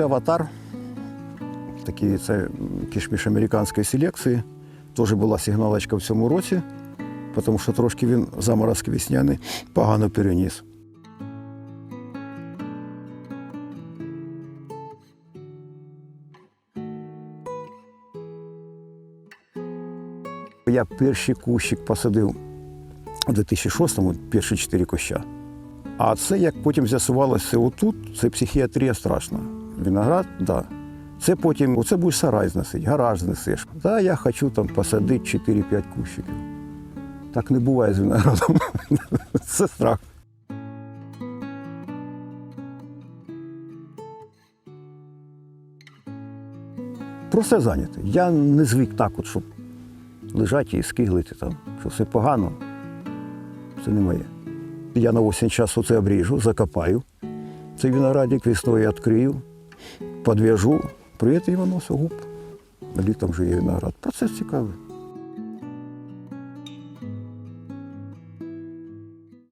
це аватар. Такий це кішміш американської селекції. Теж була сигналочка в цьому році, тому що трошки він заморозки весняний погано переніс. Я перший кущик посадив у 2006-му, перші чотири куща. А це, як потім з'ясувалося отут, це психіатрія страшна. Виноград. Да. Це потім, оце будеш сарай зносити, гараж знесеш. Да, я хочу там посадити 4-5 кущиків. Так не буває з виноградом. Це страх. Просто зайнятий. Я не звик так, от, щоб лежати і скиглити там, що все погано. Це не моє. Я на осінь часу це обріжу, закопаю. Цей виноградник весною відкрию, підв'яжу, привіт і воно все губ. Літом же є виноград. Процес цікавий.